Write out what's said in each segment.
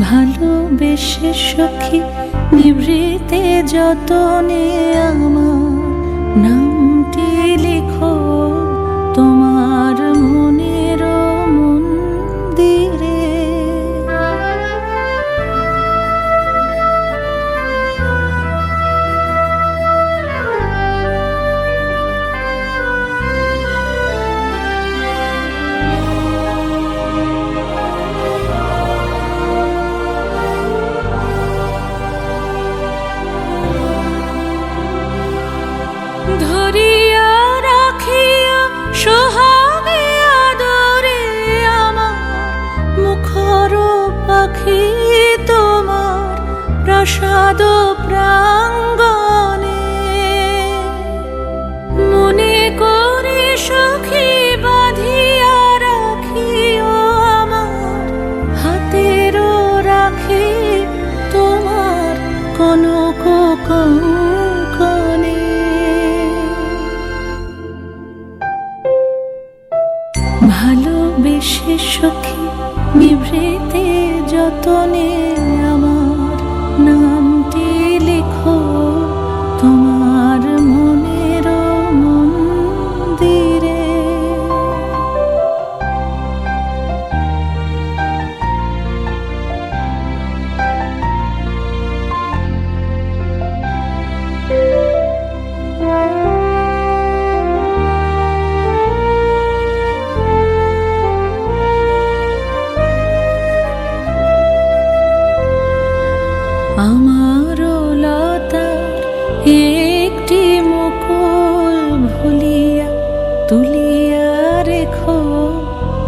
ভালোবেসে সখী নিভৃতে যতনে আমার নামটি প্রসাদ প্রাঙ্গণে। মনে করে সখী বাঁধিয়া রাখিও আমার, হাতেরও রাখি তোমার কনক কঙ্কনে। ভালোবেসে সখী নিভৃতে যতনে আমার একটি মুকুল ভুলিয়া তুলিয়া রেখো।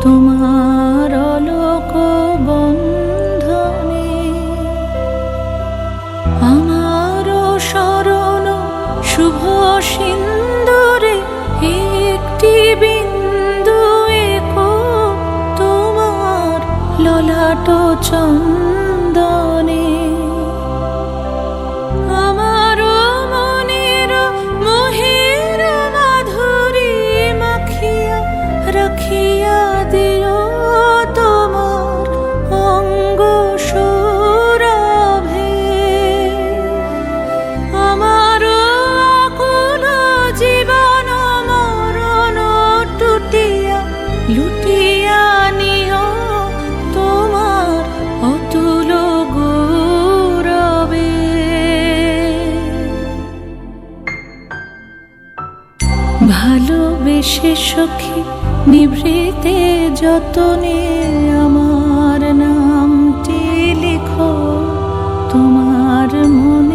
তোমার আমার সিন্দুরে একটি তোমার চন্দনে ভালোবেসে সখী নিভৃতে যতনে আমার নামটি লিখো তোমার মনে